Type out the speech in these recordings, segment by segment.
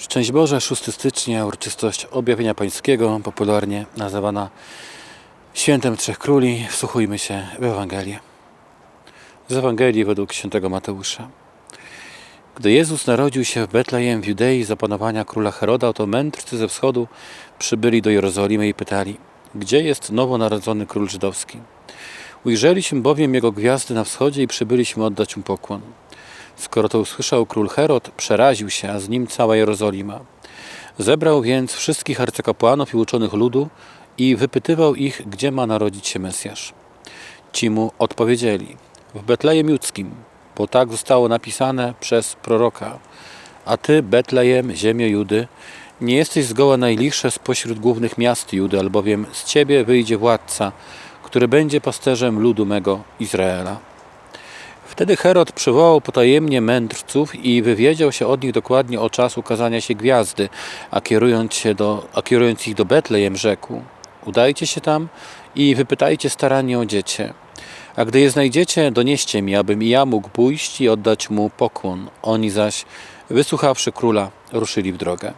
Szczęść Boże, 6 stycznia, uroczystość objawienia pańskiego, popularnie nazywana Świętem Trzech Króli. Wsłuchujmy się w Ewangelię. Z Ewangelii według świętego Mateusza. Gdy Jezus narodził się w Betlejem w Judei za panowania króla Heroda, oto mędrcy ze wschodu przybyli do Jerozolimy i pytali, gdzie jest nowonarodzony król żydowski? Ujrzeliśmy bowiem jego gwiazdy na wschodzie i przybyliśmy oddać mu pokłon. Skoro to usłyszał król Herod, przeraził się, a z nim cała Jerozolima. Zebrał więc wszystkich arcykapłanów i uczonych ludu i wypytywał ich, gdzie ma narodzić się Mesjasz. Ci mu odpowiedzieli, w Betlejem Judzkim, bo tak zostało napisane przez proroka. A ty, Betlejem, ziemio Judy, nie jesteś zgoła najlichsze spośród głównych miast Judy, albowiem z ciebie wyjdzie władca, który będzie pasterzem ludu mego Izraela. Wtedy Herod przywołał potajemnie mędrców i wywiedział się od nich dokładnie o czas ukazania się gwiazdy, a kierując, się do, a kierując ich do Betlejem rzekł Udajcie się tam i wypytajcie starannie o dziecię. A gdy je znajdziecie, donieście mi, abym i ja mógł pójść i oddać mu pokłon. Oni zaś, wysłuchawszy króla, ruszyli w drogę.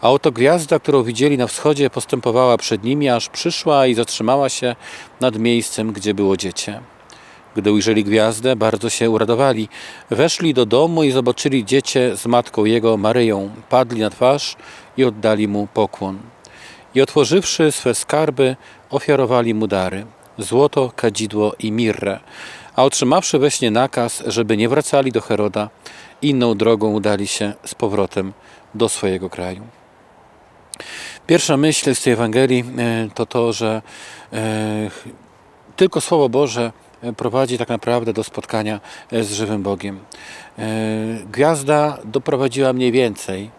A oto gwiazda, którą widzieli na wschodzie, postępowała przed nimi, aż przyszła i zatrzymała się nad miejscem, gdzie było dziecię. Gdy ujrzeli gwiazdę, bardzo się uradowali. Weszli do domu i zobaczyli dziecię z matką jego, Maryją. Padli na twarz i oddali mu pokłon. I otworzywszy swe skarby, ofiarowali mu dary. Złoto, kadzidło i mirrę. A otrzymawszy we śnie nakaz, żeby nie wracali do Heroda, inną drogą udali się z powrotem do swojego kraju. Pierwsza myśl z tej Ewangelii e, to to, że e, tylko Słowo Boże prowadzi tak naprawdę do spotkania z żywym Bogiem. E, Gwiazda doprowadziła mniej więcej,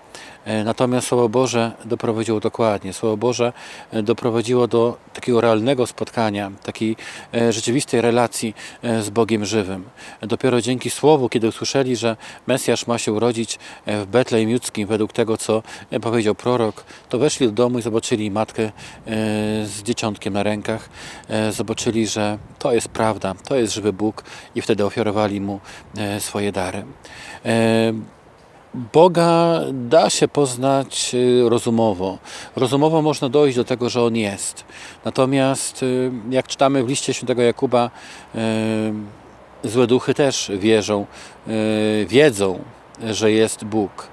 natomiast Słowo Boże doprowadziło dokładnie. Słowo Boże e, doprowadziło do takiego realnego spotkania, takiej e, rzeczywistej relacji e, z Bogiem żywym. Dopiero dzięki Słowu, kiedy usłyszeli, że Mesjasz ma się urodzić e, w Betlejem Judzkim, według tego, co e, powiedział prorok, to weszli do domu i zobaczyli matkę e, z dzieciątkiem na rękach. E, Zobaczyli, że to jest prawda, to jest żywy Bóg i wtedy ofiarowali Mu e, swoje dary. Boga da się poznać y, rozumowo. Rozumowo można dojść do tego, że On jest. Natomiast y, jak czytamy w liście świętego Jakuba, y, złe duchy też wierzą, wiedzą, że jest Bóg.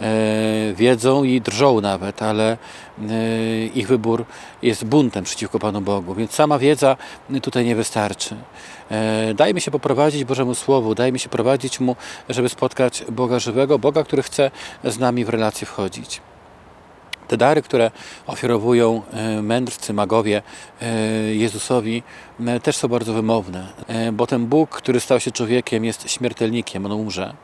E, Wiedzą i drżą nawet, ale e, ich wybór jest buntem przeciwko Panu Bogu, więc sama wiedza tutaj nie wystarczy. E, Dajmy się poprowadzić Bożemu Słowu, dajmy się prowadzić Mu, żeby spotkać Boga żywego, Boga, który chce z nami w relację wchodzić. Te dary, które ofiarowują e, mędrcy, magowie e, Jezusowi, e, też są bardzo wymowne, bo ten Bóg, który stał się człowiekiem, jest śmiertelnikiem, on umrze.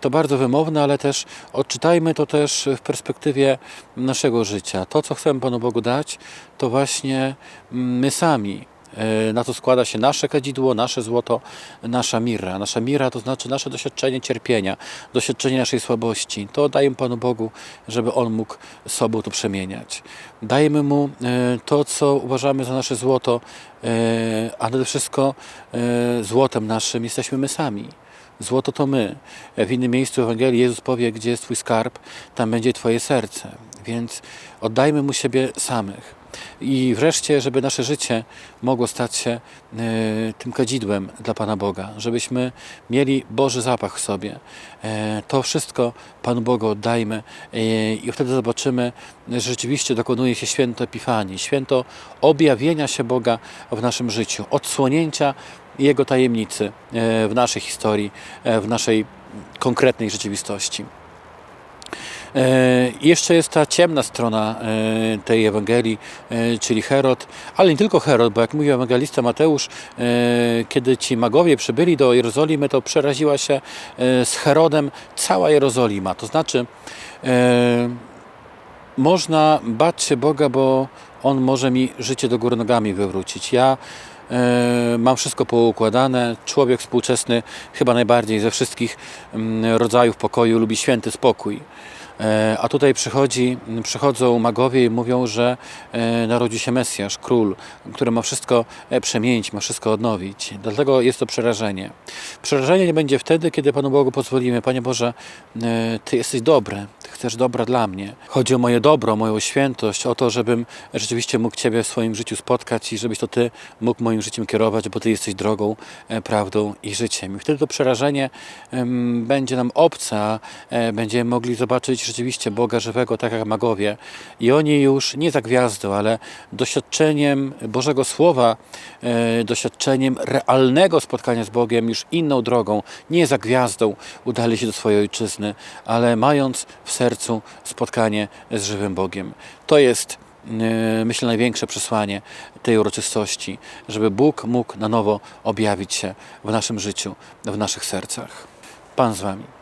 To bardzo wymowne, ale też odczytajmy to też w perspektywie naszego życia. To, co chcemy Panu Bogu dać, to właśnie my sami. E, Na to składa się nasze kadzidło, nasze złoto, nasza mirra. Nasza mirra to znaczy nasze doświadczenie cierpienia, doświadczenie naszej słabości. To dajemy Panu Bogu, żeby On mógł sobą to przemieniać. Dajemy Mu e, to, co uważamy za nasze złoto, e, a nade wszystko złotem naszym jesteśmy my sami. Złoto to my. W innym miejscu Ewangelii Jezus powie, gdzie jest Twój skarb, tam będzie Twoje serce. Więc oddajmy Mu siebie samych. I wreszcie, żeby nasze życie mogło stać się e, tym kadzidłem dla Pana Boga, żebyśmy mieli Boży zapach w sobie. E, to wszystko Panu Bogu oddajmy e, i wtedy zobaczymy, że rzeczywiście dokonuje się święto Epifanii, święto objawienia się Boga w naszym życiu, odsłonięcia Jego tajemnicy w naszej historii, w naszej konkretnej rzeczywistości. E, Jeszcze jest ta ciemna strona e, tej Ewangelii, e, czyli Herod, ale nie tylko Herod, bo jak mówił ewangelista Mateusz, kiedy ci magowie przybyli do Jerozolimy, to przeraziła się z Herodem cała Jerozolima. To znaczy, można bać się Boga, bo On może mi życie do góry nogami wywrócić. Ja mam wszystko poukładane. Człowiek współczesny chyba najbardziej ze wszystkich mm, rodzajów pokoju lubi święty spokój. E, A tutaj przychodzi, przychodzą magowie i mówią, że e, narodzi się Mesjasz, król, który ma wszystko e, przemienić, ma wszystko odnowić. Dlatego jest to przerażenie. Przerażenie nie będzie wtedy, kiedy Panu Bogu pozwolimy. Panie Boże, Ty jesteś dobry, Ty chcesz dobra dla mnie. Chodzi o moje dobro, moją świętość, o to, żebym rzeczywiście mógł Ciebie w swoim życiu spotkać i żebyś to Ty mógł moim życiem kierować, bo Ty jesteś drogą, prawdą i życiem. I wtedy to przerażenie będzie nam obce, a e, będziemy mogli zobaczyć rzeczywiście Boga żywego, tak jak magowie. I oni już nie za gwiazdą, ale doświadczeniem Bożego Słowa, e, doświadczeniem realnego spotkania z Bogiem, już inną drogą, nie za gwiazdą udali się do swojej ojczyzny, ale mając w sercu spotkanie z żywym Bogiem. To jest e, myślę, największe przesłanie tej uroczystości, żeby Bóg mógł na nowo objawić się w naszym życiu, w naszych sercach. Pan z Wami.